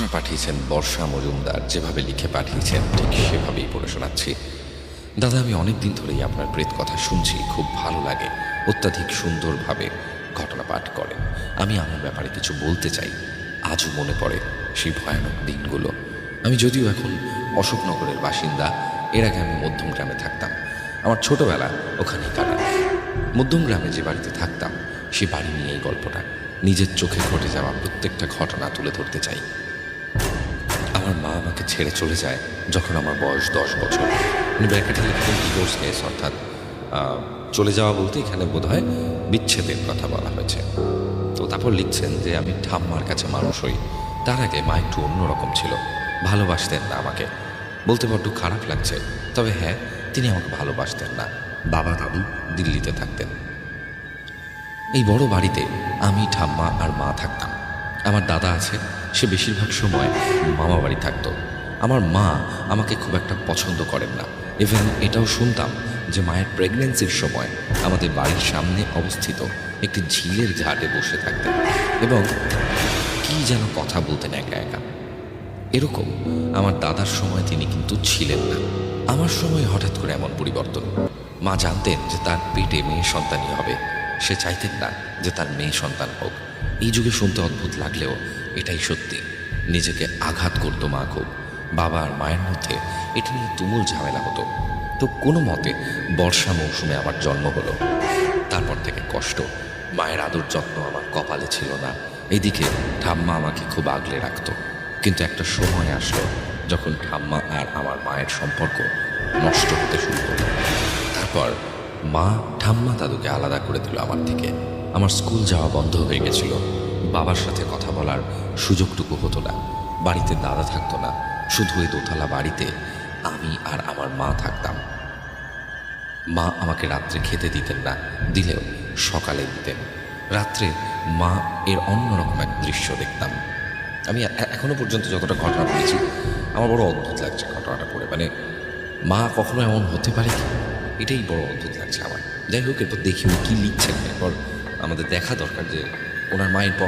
ঘটনা পাঠিয়েছেন বর্ষা মজুমদার। যেভাবে লিখে পাঠিয়েছেন, ঠিক সেভাবেই পড়ে শোনাচ্ছি। দাদা, আমি অনেক দিন ধরেই আপনার প্রেত কথা শুনছি, খুব ভালো লাগে। অত্যাধিক সুন্দরভাবে ঘটনা পাঠ করেন। আমি আমার ব্যাপারে কিছু বলতে চাই। আজও মনে পড়ে সেই ভয়ানক দিনগুলো। আমি যদিও এখন অশোকনগরের বাসিন্দা, এর আগে আমি মধ্যম গ্রামে থাকতাম। আমার ছোটবেলা ওখানে কাটানো। মধ্যম গ্রামে যে বাড়িতে থাকতাম, সে বাড়ি নিয়ে এই গল্পটা। নিজের চোখে ঘটে যাওয়া প্রত্যেকটা ঘটনা তুলে ধরতে চাই। আমার মা আমাকে ছেড়ে চলে যায় যখন আমার বয়স দশ বছর। উনি ব্র্যাকেটে লিখতেন ডিভোর্স কেস অর্থাৎ চলে যাওয়া বলতে এখানে বোধ হয় বিচ্ছেদের কথা বলা হয়েছে। তো তারপর লিখছেন যে, আমি ঠাম্মার কাছে মানুষ হই। তার আগে মা একটু অন্যরকম ছিল। ভালোবাসতেন না আমাকে। বলতে বড্ড খারাপ লাগছে। তবে হ্যাঁ তিনি আমাকে ভালোবাসতেন না। বাবা দাদু দিল্লিতে থাকতেন। এই বড় বাড়িতে আমি, ঠাম্মা আর মা থাকতাম। আমার দাদা আছে সে বেশিরভাগ সময় মামা বাড়ি থাকতো। আমার মা আমাকে খুব একটা পছন্দ করেন না। ইভেন এটাও শুনতাম যে মায়ের প্রেগনেন্সির সময় আমাদের বাড়ির সামনে অবস্থিত একটি ঝিলের ঘাটে বসে থাকতেন এবং কি যেন কথা বলতেন একা একা। এরকম আমার দাদার সময় তিনি কিন্তু ছিলেন না। আমার সময় হঠাৎ করে এমন পরিবর্তন। মা জানতেন যে তার পেটে মেয়ে সন্তানই হবে। সে চাইতেন না যে তার মেয়ে সন্তান হোক। এই যুগে শুনতে অদ্ভুত লাগলেও এটাই সত্যি। নিজেকে আঘাত করতো মা খুব। বাবা আর মায়ের মধ্যে এটা নিয়ে তুমুল ঝামেলা হতো। তো কোনো মতে বর্ষা মৌসুমে আমার জন্ম হলো। তারপর থেকে কষ্ট। মায়ের আদর যত্ন আমার কপালে ছিল না। এদিকে ঠাম্মা আমাকে খুব আগলে রাখত। কিন্তু একটা সময় আসলো যখন ঠাম্মা আর আমার মায়ের সম্পর্ক নষ্ট হতে শুরু করল। তারপর মা ঠাম্মা দাদুকে আলাদা করে দিল আমার থেকে। আমার স্কুল যাওয়া বন্ধ হয়ে গেছিল। বাবার সাথে কথা বলার সুযোগটুকু হতো না। বাড়িতে দাদা থাকতো না। শুধু এই দোতলা বাড়িতে আমি আর আমার মা থাকতাম। মা আমাকে রাত্রে খেতে দিতেন না, দিলেও সকালে দিতেন। রাত্রে মা এর অন্যরকম এক দৃশ্য দেখতাম। আমি এ- এখনও পর্যন্ত যতটা ঘটনা পড়েছি আমার বড় অদ্ভুত লাগছে ঘটনাটা পড়ে। মানে মা কখনো এমন হতে পারে কি? এটাই বড় অদ্ভুত লাগছে আমার। যাই হোক, এরপর দেখি উনি কী লিখছেন। এরপর আমাদের দেখা দরকার যে ওনার মায়ের কি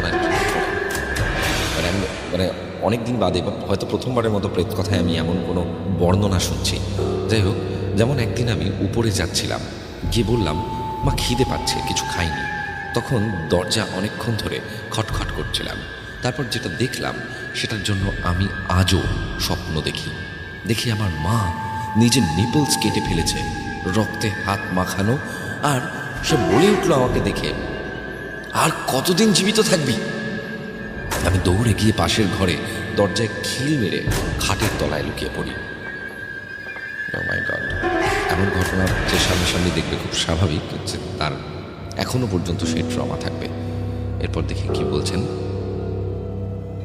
মানে আমি মানে অনেক দিন বাদে বা হয়তো প্রথমবারের মতো প্রেত কথায় আমি এমন কোনো বর্ণনা শুনছি। যাই হোক, যেমন একদিন আমি উপরে যাচ্ছিলাম, গিয়ে বললাম, মা, খিদে পাচ্ছে, কিছু খাইনি। তখন দরজা অনেকক্ষণ ধরে খটখট করছিলাম। তারপর যেটা দেখলাম, সেটার জন্য আমি আজও স্বপ্ন দেখি। দেখি আমার মা নিজের নিপলস কেটে ফেলেছে, রক্তে হাত মাখানো, আর সে বলে উঠল আমাকে দেখে আর কতদিন জীবিত থাকবি? আমি দৌড়ে গিয়ে পাশের ঘরে দরজায় খিল মেরে খাটের তলায় লুকিয়ে পড়ি। Oh. এমন ঘটনা যে সামনাসামনি দেখবে খুব স্বাভাবিক যে তার এখনও পর্যন্ত সেই ট্রমা থাকবে। এরপর দেখি কি বলছেন।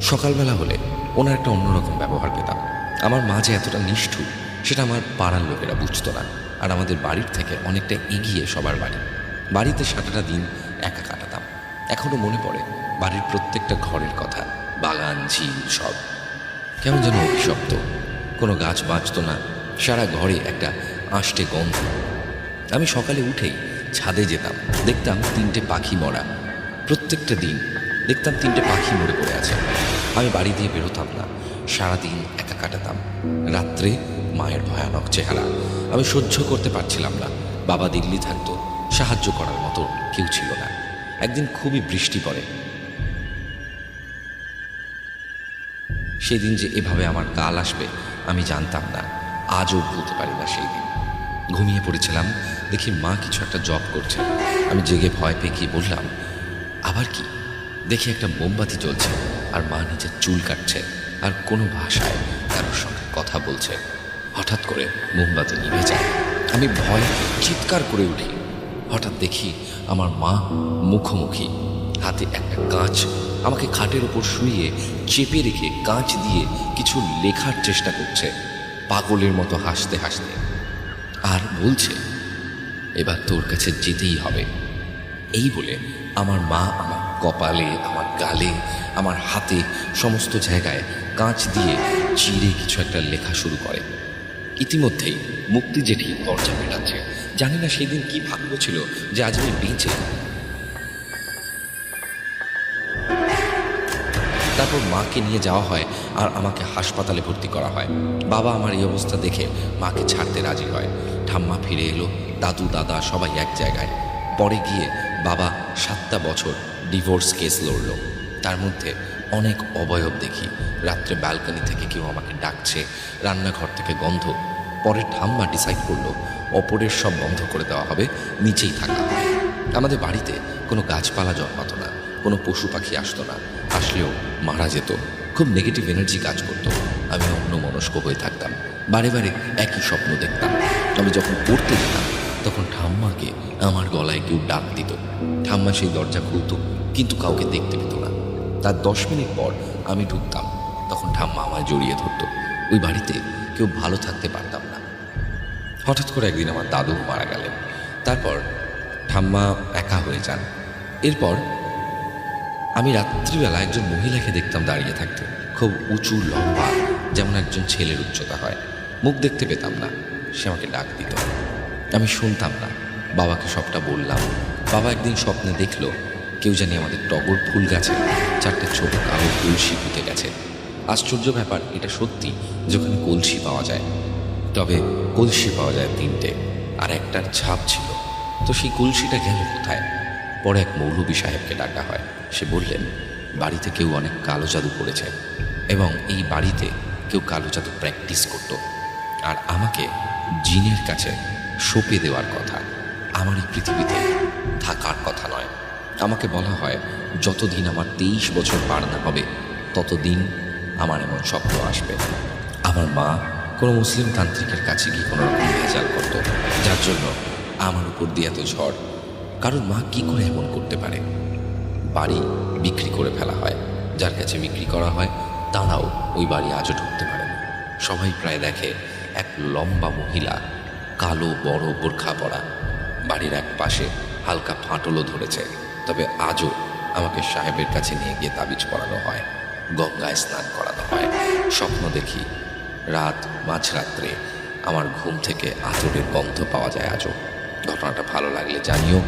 সকালবেলা হলে ওনার একটা অন্যরকম ব্যবহার পেতাম। আমার মা যে এতটা নিষ্ঠুর, সেটা আমার পাড়ার লোকেরা বুঝতো না। আর আমাদের বাড়ির থেকে অনেকটা এগিয়ে সবার বাড়ি। বাড়িতে সারাটা দিন একা কাটাতাম এখনও মনে পড়ে বাড়ির প্রত্যেকটা ঘরের কথা। বাগান, ঝিল, সব। কেমন যেন অভিশপ্ত। কোনো গাছ বাঁচত না। সারা ঘরে একটা আষ্টে গন্ধ। আমি সকালে উঠেই ছাদে যেতাম। দেখতাম তিনটে পাখি মরা। প্রত্যেকটা দিন দেখতাম তিনটে পাখি মরে পড়ে আছে। আমি বাড়ি দিয়ে বেরোতাম না। সারাদিন একা কাটাতাম। রাত্রে মায়ের ভয়ানক চেহারা। আমি সহ্য করতে পারছিলাম না। বাবা দিল্লি থাকতো। সাহায্য করার মতো কেউ ছিল না। একদিন খুবই বৃষ্টি পড়ে। সেদিন যে এভাবে আমার কাল আসবে, আমি জানতাম না। আজও ভুলতে পারি না সেই দিন। ঘুমিয়ে পড়েছিলাম, দেখি মা কিছু একটা জব করছে। আমি জেগে ভয় পেয়ে গিয়ে বললাম, আবার কি? দেখি একটা মোমবাতি জ্বলছে, আর মা নিজের চুল কাটছে, আর কোনো ভাষায় কারোর সঙ্গে কথা বলছে। হঠাৎ করে মোমবাতি নিভে যায়। আমি ভয় চিৎকার করে উঠি। হঠাৎ দেখি আমার মা মুখোমুখি, হাতে একটা কাঁচ আমাকে খাটের উপর শুইয়ে চেপে রেখে কাঁচ দিয়ে কিছু লেখার চেষ্টা করছে, পাগলের মতো হাসতে হাসতে। আর বলছে, এবার তোর কাছে যেতেই হবে। এই বলে আমার মা আমার কপালে, আমার গালে, আমার হাতে সমস্ত জায়গায় কাঁচ দিয়ে চিরে কিছু একটা লেখা শুরু করে। ইতিমধ্যেই মুক্তি জেঠি দরজা মেটাচ্ছে। জানি না সেদিন কি ভাগ্য ছিল যে আজ আমি বেঁচে তারপর মাকে নিয়ে যাওয়া হয় আর আমাকে হাসপাতালে ভর্তি করা হয়। বাবা আমার এই অবস্থা দেখে মাকে ছাড়তে রাজি হয়। ঠাম্মা ফিরে এলো, দাদু, দাদা সবাই এক জায়গায়। পরে গিয়ে বাবা সাতটা বছর ডিভোর্স কেস লড়ল। তার মধ্যে অনেক অবয়ব দেখি। রাত্রে ব্যালকনি থেকে কেউ আমাকে ডাকছে, রান্নাঘর থেকে গন্ধ পরে ঠাম্মা ডিসাইড করল, অপরের সব বন্ধ করে দেওয়া হবে, নিচেই থাকা। আমাদের বাড়িতে কোনো গাছপালা জন্মাতো না, কোনো পশু পাখি আসতো না। আসলেও মারা যেত, খুব নেগেটিভ এনার্জি কাজ করতো। আমি অন্য মনস্ক হয়ে থাকতাম, বারে বারে একই স্বপ্ন দেখতাম। আমি যখন পড়তে যেতাম, তখন ঠাম্মাকে আমার গলায় কেউ ডাক দিত। ঠাম্মা সেই দরজা খুলতো, কিন্তু কাউকে দেখতে পেত না। তার দশ মিনিট পর আমি ঢুকতাম, তখন ঠাম্মা আমায় জড়িয়ে ধরতো। ওই বাড়িতে কেউ ভালো থাকতে পারতাম হঠাৎ করে একদিন আমার দাদু মারা গেলেন। তারপর ঠাম্মা একা হয়ে যান। এরপর আমি রাত্রিবেলা একজন মহিলাকে দেখতাম দাঁড়িয়ে থাকতে। খুব উঁচু, লম্বা, যেমন একজন ছেলের উচ্চতা হয়। মুখ দেখতে পেতাম না। সে আমাকে ডাক দিত। আমি শুনতাম না। বাবাকে সবটা বললাম। বাবা একদিন স্বপ্নে দেখল, কেউ জানি আমাদের টগর ফুল গাছে চারটে ছোট কালো কলসি পুঁতে গেছে। আশ্চর্য ব্যাপার, এটা সত্যি, যেখানে কলসি পাওয়া যায়। তবে কলসি পাওয়া যায় তিনটে, আর একটার ছাপ ছিল। তো সেই কলসিটা গেল কোথায়? পরে এক মৌলবী সাহেবকে ডাকা হয়। সে বললেন, বাড়িতে কেউ অনেক কালো জাদু করেছে এবং এই বাড়িতে কেউ কালো জাদু প্র্যাকটিস করত। আর আমাকে জিনের কাছে সঁপে দেওয়ার কথা। আমার এই পৃথিবীতে থাকার কথা নয়। আমাকে বলা হয়, যতদিন আমার তেইশ বছর পার না হবে, ততদিন আমার এমন স্বপ্ন আসবে। আমার মা কোনো মুসলিম তান্ত্রিকের কাছে গিয়ে কোনো রকম ভেজাল করত, যার জন্য আমার উপর দিয়ে এত ঝড়। কারণ মা কি করে এমন করতে পারে? বাড়ি বিক্রি করে ফেলা হয়, যার কাছে বিক্রি করা হয়, তারাও ওই বাড়ি আজও ঢুকতে পারে না। সবাই প্রায় দেখে এক লম্বা মহিলা, কালো, বড়, বোরখা পরা, বাড়ির এক পাশে হালকা ফাটলও ধরেছে। তবে আজও আমাকে সাহেবের কাছে নিয়ে গিয়ে তাবিজ পড়ানো হয়, গঙ্গায় স্নান করানো হয়। স্বপ্ন দেখি রাত মাঝরাত্রে আমার ঘুম থেকে আতরের গন্ধ পাওয়া যায় আজও। ঘটনাটা ভালো লাগলে জানিও,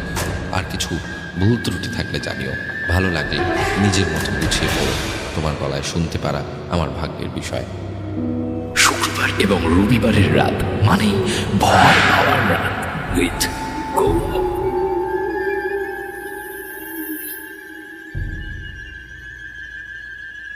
আর কিছু ভুল ত্রুটি থাকলে জানিও। ভালো লাগলে নিজের মতো গুছিয়ে পড়ো, তোমার গলায় শুনতে পারা আমার ভাগ্যের বিষয়। শুক্রবার এবং রবিবারের রাত মানেই রাত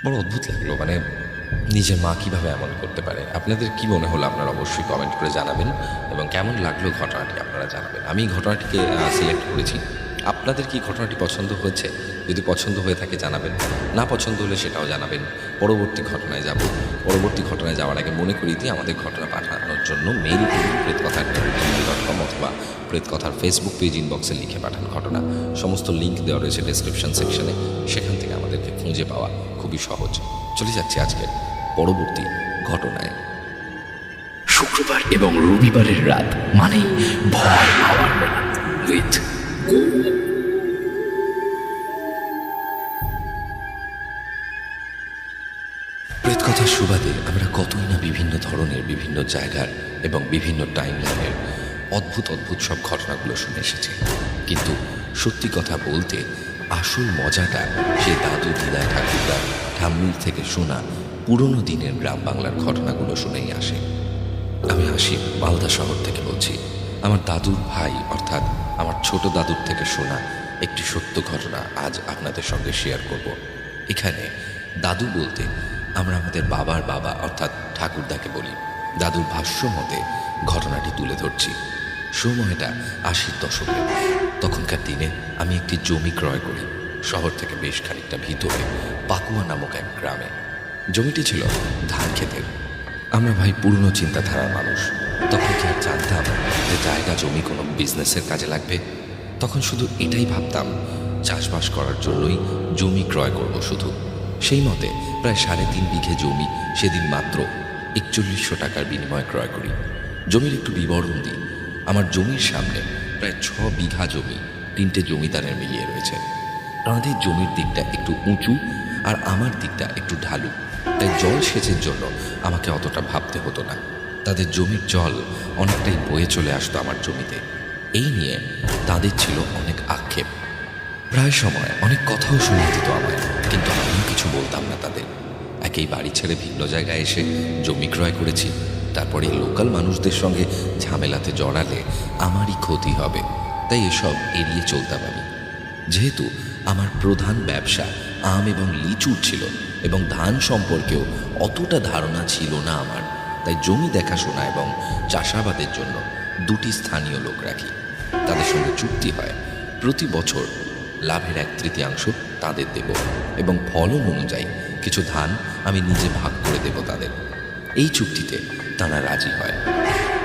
বড় অদ্ভুত লাগল মানে নিজের মা কীভাবে এমন করতে পারে? আপনাদের কি মনে হলো? আপনারা অবশ্যই কমেন্ট করে জানাবেন এবং কেমন লাগল ঘটনাটি আপনারা জানাবেন। আমি ঘটনাটিকে সিলেক্ট করেছি। আপনাদের কি ঘটনাটি পছন্দ হয়েছে? যদি পছন্দ হয়ে থাকে জানাবেন। না পছন্দ হলে সেটাও জানাবেন। পরবর্তী ঘটনায় যাব। পরবর্তী ঘটনায় যাওয়ার আগে মনে করিয়ে দিই আমাদের ঘটনা পাঠানোর জন্য মেইল করুন প্রেতকথার ডট কম অথবা প্রেতকথার ফেসবুক পেজ ইনবক্সে লিখে পাঠান ঘটনা। সমস্ত লিঙ্ক দেওয়া রয়েছে ডেসক্রিপশন সেকশনে সেখান থেকে আমাদেরকে খুঁজে পাওয়া খুবই সহজ। চলে যাচ্ছে আজকের পরবর্তী ঘটনায়। শুক্রবার এবং রবিবারের রাত মানেই ভয় পাওয়ার উইথ প্রেতকথার সুবাদে আমরা কতই না বিভিন্ন ধরনের বিভিন্ন জায়গার এবং বিভিন্ন টাইমলাইনের অদ্ভুত অদ্ভুত সব ঘটনাগুলো শুনে এসেছি। কিন্তু সত্যি কথা বলতে আসল মজাটা সে দাদু দিদা ঠাকুরদা ঠাম্মির থেকে শোনা পুরনো দিনের গ্রাম বাংলার ঘটনাগুলো শুনেই আসে। আমি আসি মালদা শহর থেকে বলছি, আমার দাদুর ভাই, অর্থাৎ আমার ছোট দাদুর থেকে শোনা একটি সত্য ঘটনা আজ আপনাদের সঙ্গে শেয়ার করব। এখানে দাদু বলতে আমরা আমাদের বাবার বাবা, অর্থাৎ ঠাকুরদাকে বলি। দাদুর ভাষ্য মতে ঘটনাটি তুলে ধরছি। সময়টা আশির দশকে তখনকার দিনে আমি একটি জমি ক্রয় করি। শহর থেকে বেশ খানিকটা ভিতরে পাকুয়া নামক এক গ্রামে জমিটি ছিল ধান ক্ষেতের। আমরা ভাই পুরনো চিন্তাধারার মানুষ। তখন কি আর জানতাম যে জায়গা, জমি কোনো বিজনেসের কাজে লাগবে? তখন শুধু এটাই ভাবতাম, চাষবাস করার জন্যই জমি ক্রয় করব শুধু। সেই মতে প্রায় সাড়ে তিন বিঘে জমি সেদিন মাত্র একচল্লিশশো টাকার বিনিময়ে ক্রয় করি। জমির একটু বিবরণ দিই। আমার জমির সামনে প্রায় ছ বিঘা জমি তিনটে জমিদারের মিলিয়ে রয়েছে। আমাদের জমির দিকটা একটু উঁচু আর আমার দিকটা একটু ঢালু। তাই জল সেচের জন্য আমাকে অতটা ভাবতে হতো না। তাদের জমির জল অনেকটাই বয়ে চলে আসতো আমার জমিতে। এই নিয়ে তাদের ছিল অনেক আক্ষেপ। প্রায় সময় অনেক কথাও শুনিয়ে দিত আমায়, কিন্তু আমিও কিছু বলতাম না তাদের। একেই বাড়ি ছেড়ে ভিন্ন জায়গায় এসে জমি ক্রয় করেছি। তারপরে লোকাল মানুষদের সঙ্গে ঝামেলাতে জড়ালে আমারই ক্ষতি হবে। তাই এসব এড়িয়ে চলতাম আমি। যেহেতু আমার প্রধান ব্যবসা আম এবং লিচুর ছিল এবং ধান সম্পর্কেও অতটা ধারণা ছিল না আমার। তাই জমি দেখাশোনা এবং চাষাবাদের জন্য দুটি স্থানীয় লোক রাখি। তাদের সঙ্গে চুক্তি হয়। প্রতি বছর লাভের এক তৃতীয়াংশ তাদের দেব এবং ফলন অনুযায়ী কিছু ধান আমি নিজে ভাগ করে দেব তাদের। এই চুক্তিতে তারা রাজি হয়।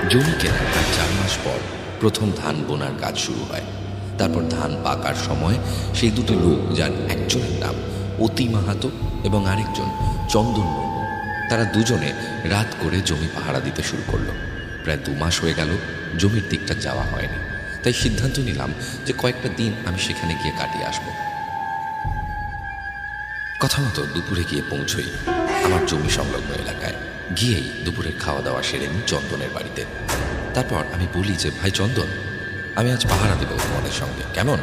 জমি কেনার প্রায় চার মাস পর প্রথম ধান বোনার কাজ শুরু হয়। তারপর ধান পাকার সময় সেই দুটি লোক, যার একজনের নাম অতি মাহাতো এবং আরেকজন চন্দন তারা দুজনে রাত করে জমি পাহারা দিতে শুরু করল। প্রায় দু মাস হয়ে গেল, জমির দিকটা যাওয়া হয়নি। তাই সিদ্ধান্ত নিলাম যে কয়েকটা দিন আমি সেখানে গিয়ে কাটিয়ে আসব। কথা মতো দুপুরে গিয়ে পৌঁছই আমার জমি সংলগ্ন এলাকায়। গিয়েই দুপুরের খাওয়া দাওয়া সেরে নিই চন্দনের বাড়িতে। তারপর আমি বলি যে, ভাই চন্দন আমি আজ পাহারা দেবো তোমাদের সঙ্গে। কেমন?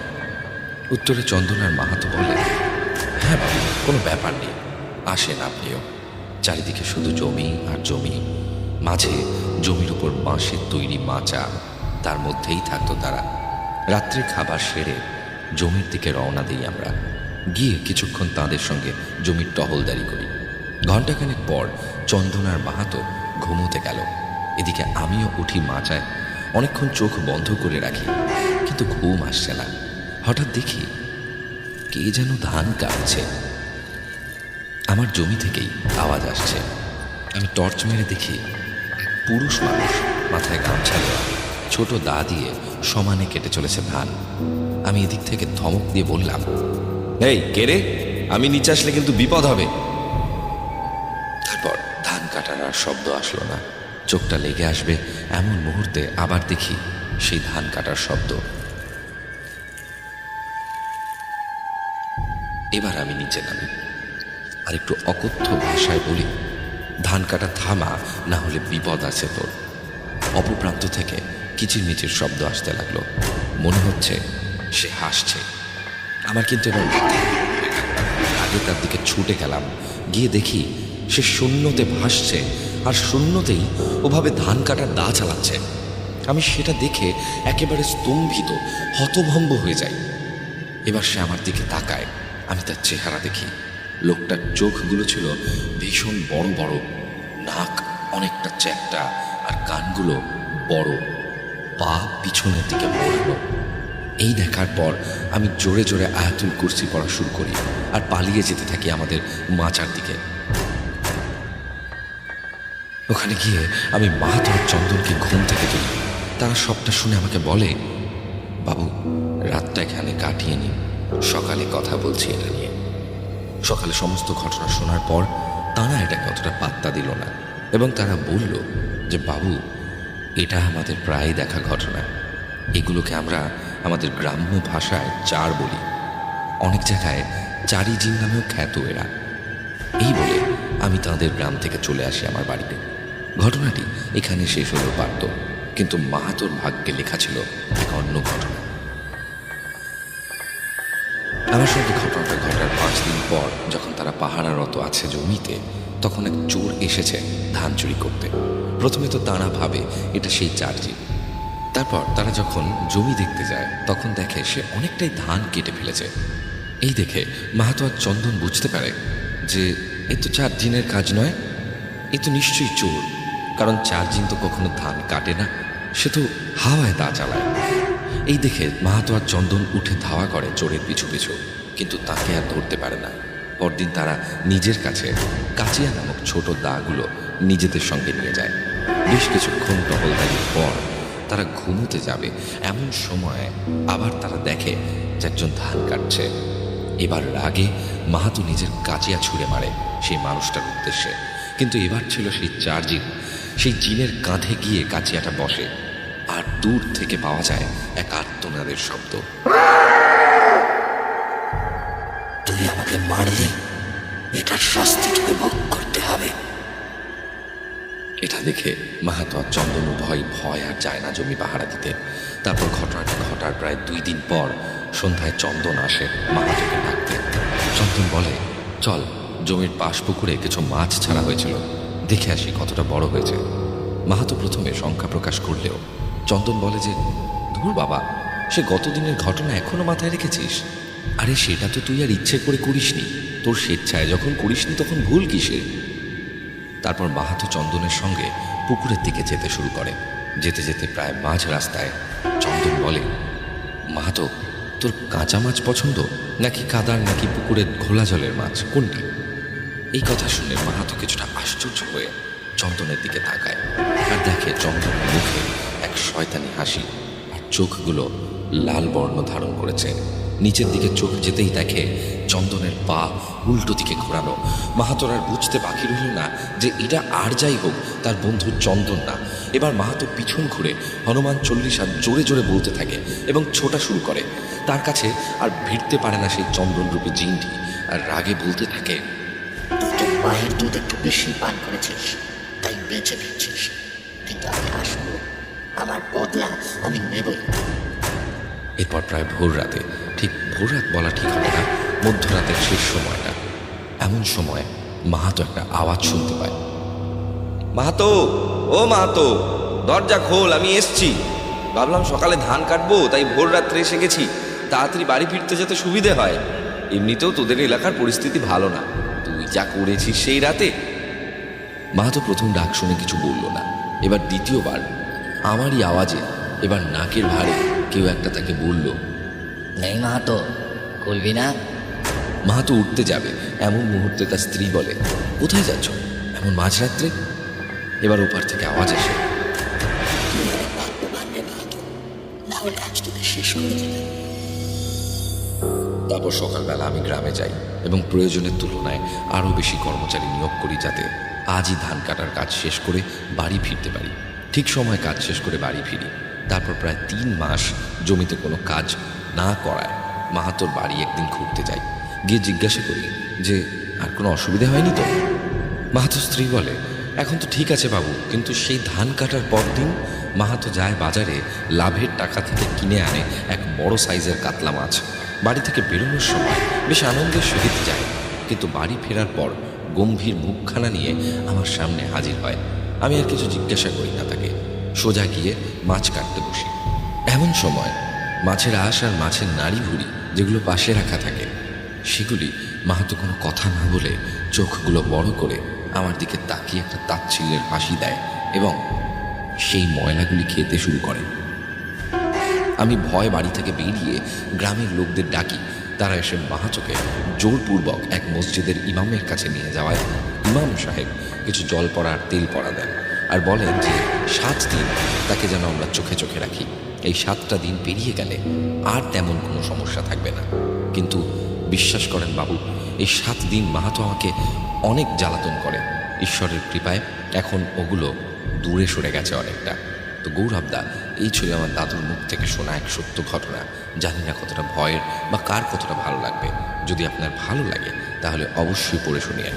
উত্তরে চন্দন আর মাহাতো বলে হ্যাঁ বাবু কোনো ব্যাপার নেই। আসেন আপনিও। চারিদিকে শুধু জমি আর জমি। মাঝে জমির উপর বাঁশের তৈরি মাচা। তার মধ্যেই থাকতো তারা। রাত্রে খাবার সেরে জমির দিকে রওনা দিই আমরা। গিয়ে কিছুক্ষণ তাদের সঙ্গে জমির টহলদারি করি। ঘণ্টাখানেক পর চন্দন আর মাহাতো ঘুমোতে গেল। এদিকে আমিও উঠি মাচায় অনেকক্ষণ চোখ বন্ধ করে রাখি, কিন্তু ঘুম আসছে না। হঠাৎ দেখি কে যেন ধান কাটছে। আমার জমি থেকেই আওয়াজ আসছে। আমি টর্চ মেরে দেখি পুরুষ মানুষ মাথায় গামছা দেওয়া, ছোট দা দিয়ে সমানে কেটে চলেছে ধান। আমি এদিক থেকে ধমক দিয়ে বললাম, এই, কে রে? আমি নিচে আসলে কিন্তু বিপদ হবে। তারপর ধান কাটার আর শব্দ আসলো না। চোখটা লেগে আসবে এমন মুহূর্তে আবার দেখি সেই ধান কাটার শব্দ। এবার আমি নিচে নামি আর একটু অকথ্য ভাষায় বলি, ধান কাটা থামা না হলে বিপদ আছে তোর। অপপ্রান্ত থেকে কিচিরমিচির শব্দ আসতে লাগল। মনে হচ্ছে সে হাসছে। আমার কিন্তু এবার। আগে তার দিকে ছুটে গেলাম, গিয়ে দেখি সে শূন্যতে ভাসছে আর শূন্যতেই ওভাবে ধান কাটার দা চালাচ্ছে। আমি সেটা দেখে একেবারে স্তম্ভিত, হতভম্ব হয়ে যাই। এবার সে আমার দিকে তাকায়, আমি তার চেহারা দেখি। লোকটার চোখগুলো ছিল ভীষণ বড় বড়, নাক অনেকটা চ্যাপটা আর কানগুলো বড়। পা পিছনের দিকে মোড়ানো এই দেখার পর আমি জোরে জোরে আয়াতুল কুর্সি পড়া শুরু করি আর পালিয়ে যেতে থাকি আমাদের মাচার দিকে। ওখানে গিয়ে আমি মাহাতর চন্দনকে ঘুম থেকে তুলি। তারা সবটা শুনে আমাকে বলে, বাবু, রাতটা এখানে কাটিয়ে নিন। সকালে কথা বলছি এটা নিয়ে। সকালে সমস্ত ঘটনা শোনার পর তারা এটাকে অতটা পাত্তা দিল না এবং তারা বলল যে, বাবু, এটা আমাদের প্রায় দেখা ঘটনা। এগুলোকে আমরা আমাদের গ্রাম্য ভাষায় চার বলি। অনেক জায়গায় চারি জিন নামেও খ্যাত এরা। এই বলে আমি তাদের গ্রাম থেকে চলে আসি আমার বাড়িতে। ঘটনাটি এখানে শেষ হলেও পারত কিন্তু মাহাতোর ভাগ্যে লেখা ছিল এক অন্য ঘটনা। আমার সঙ্গে ঘটনাটা ঘটার পাঁচ দিন পর যখন তারা পাহারারত আছে জমিতে, তখন এক চোর এসেছে ধান চুরি করতে। প্রথমে তো তারা ভাবে এটা সেই চার্জি। তারপর তারা যখন জমি দেখতে যায়, তখন দেখে সে অনেকটাই ধান কেটে ফেলেছে। এই দেখে মাহাতো আর চন্দন বুঝতে পারে যে, এ তো চার দিনের কাজ নয়, এ তো নিশ্চয়ই চোর। কারণ চার্জিং তো কখনো ধান কাটে না, সে তো হাওয়ায় দা চালায়। এই দেখে মাহাতো আর চন্দন উঠে ধাওয়া করে চোরের পিছু পিছু, কিন্তু তাকে আর ধরতে পারে না। পরদিন তারা নিজের কাছে কাচিয়া নামক ছোট দাগুলো নিজেদের সঙ্গে নিয়ে যায়। বেশ কিছুক্ষণ টহলদারির পর তারা ঘুমোতে যাবে, এমন সময় আবার তারা দেখে যে একজন ধান কাটছে। এবার রাগে মাহাতো নিজের কাচিয়া ছুঁড়ে মারে সেই মানুষটার উদ্দেশ্যে, কিন্তু এবার ছিল সেই চার জিন সেই জিনের কাঁধে গিয়ে কাচিয়াটা বসে আর দূর থেকে পাওয়া যায় এক আর্তনাদের শব্দ। তুই আমাকে মারলে এটার শাস্তি তোকে ভোগ করতে হবে। এটা দেখে মাহাতো আর চন্দন ভয় ভয় আর যায় না জমি পাহারা দিতে। তারপর ঘটনাটা ঘটার প্রায় দুই দিন পর সন্ধ্যায় চন্দন আসে মাহাতোকে ডাকতে। চন্দন বলে চল জমির পাশ পুকুরে কিছু মাছ ছাড়া হয়েছিল। দেখে আসি কতটা বড় হয়েছে। মাহাতো প্রথমে সংখ্যা প্রকাশ করলেও চন্দন বলে যে, ধুর বাবা, সে গতদিনের ঘটনা এখনও মাথায় রেখেছিস? আরে, সেটা তো তুই আর ইচ্ছে করে করিসনি। তোর স্বেচ্ছায় যখন করিসনি তখন ভুল কিসে তারপর মাহাতো চন্দনের সঙ্গে পুকুরের দিকে যেতে শুরু করে। যেতে যেতে প্রায় মাঝ রাস্তায় চন্দন বলে, মাহাতো, তোর কাঁচা মাছ পছন্দ? নাকি কাদার নাকি পুকুরের ঘোলা জলের মাছ? কোনটি? এই কথা শুনে মাহাতো কিছুটা আশ্চর্য হয়ে চন্দনের দিকে তাকায় আর দেখে চন্দনের মুখে এক শয়তানি হাসি আর চোখগুলো লাল বর্ণ ধারণ করেছে। নিচের দিকে চোখ যেতেই দেখে চন্দনের পা উল্টো দিকে ঘোরানো মাহাতোর আর বুঝতে বাকি রইল না যে এটা আর যাই হোক, তার বন্ধু চন্দন না। এবার মাহাতো পিছন ঘুরে হনুমান চল্লিশা জোরে জোরে বলতে থাকে এবং ছোটা শুরু করে। তার কাছে আর ভিড়তে পারে না সেই চন্দনরূপী জিনটি। আর রাগে বলতে থাকে মায়ের দুধ একটু বেশি পান করেছিস, তাই বেঁচে ফিরছিস। কিন্তু আমি আসব, আমার বদলা আমি নেবই। এরপর প্রায় ভোর রাতে, ঠিক ভোর রাত বলা ঠিক হবে না, মধ্যরাতের শেষ সময়টা, এমন সময় মাহাতো একটা আওয়াজ শুনতে পায়। মাহাতো, ও মাহাতো, দরজা খোল, আমি এসছি। ভাবলাম সকালে ধান কাটবো, তাই ভোর রাত্রে এসে গেছি। তাড়াতাড়ি বাড়ি ফিরতে যাতে সুবিধে হয়। এমনিতেও তোদের এলাকার পরিস্থিতি ভালো না। যা করেছিস সেই রাতে? মাহাতো প্রথম ডাক শুনে কিছু বলল না। এবার দ্বিতীয়বার আমারই আওয়াজে, এবার নাকের ভারে কেউ একটা তাকে বলল নেই মাহাতো খুলবি না? মাহাতো উঠতে যাবে, এমন মুহূর্তে তার স্ত্রী বলে, কোথায় যাচ্ছ? এমন মাঝরাত্রে? এবার ওপার থেকে আওয়াজ আসে, তারপর সকালবেলা আমি গ্রামে যাই। এবং প্রয়োজনের তুলনায় আরও বেশি কর্মচারী নিয়োগ করি যাতে আজই ধান কাটার কাজ শেষ করে বাড়ি ফিরতে পারি। ঠিক সময় কাজ শেষ করে বাড়ি ফিরি। তারপর প্রায় তিন মাস জমিতে কোনো কাজ না করায়। মাহাতোর বাড়ি একদিন ঘুরতে যাই। গিয়ে জিজ্ঞাসা করি যে, আর কোনো অসুবিধা হয়নি তো? মাহাতো স্ত্রী বলে, এখন তো ঠিক আছে বাবু, কিন্তু সেই ধান কাটার পর দিন মাহাতো যায় বাজারে লাভের টাকা থেকে কিনে আনে এক বড় সাইজের কাতলা মাছ। বাড়ি থেকে বেরোনোর সময় বেশ আনন্দের সহিত যায়। কিন্তু বাড়ি ফেরার পর গম্ভীর মুখখানা নিয়ে আমার সামনে হাজির হয়। আমি আর কিছু জিজ্ঞাসা করি না তাকে। সোজা গিয়ে মাছ কাটতে বসি। এমন সময় মাছের আঁশ আর মাছের নাড়ি ভুড়ি যেগুলো পাশে রাখা থাকে, সেগুলি মাহাতো কোনো কথা না বলে চোখগুলো বড় করে আমার দিকে তাকিয়ে একটা তাচ্ছিল্যের হাসি দেয় এবং সেই ময়লাগুলি খেতে শুরু করে। আমি ভয় বাড়ি থেকে বেরিয়ে গ্রামের লোকদের ডাকি। তারা এসে মাহাতোকে জোরপূর্বক এক মসজিদের ইমামের কাছে নিয়ে যাওয়ায় ইমাম সাহেব কিছু জল পড়ার তেল পড়া দেন আর বলেন যে, সাত দিন তাকে যেন আমরা চোখে চোখে রাখি। এই সাতটা দিন পেরিয়ে গেলে আর তেমন কোনো সমস্যা থাকবে না। কিন্তু বিশ্বাস করেন বাবু, এই সাত দিন মাহাতো আমাকে অনেক জ্বালাতন করে। ঈশ্বরের কৃপায় এখন ওগুলো দূরে সরে গেছে অনেকটা। তো গৌরবদা এই ছিল আমার দাদুর মুখ থেকে শোনা এক সত্য ঘটনা। জানি না কতটা ভয়ের বা কার কতটা ভালো লাগবে। যদি আপনার ভালো লাগে, তাহলে অবশ্যই পড়ে শুনিয়ে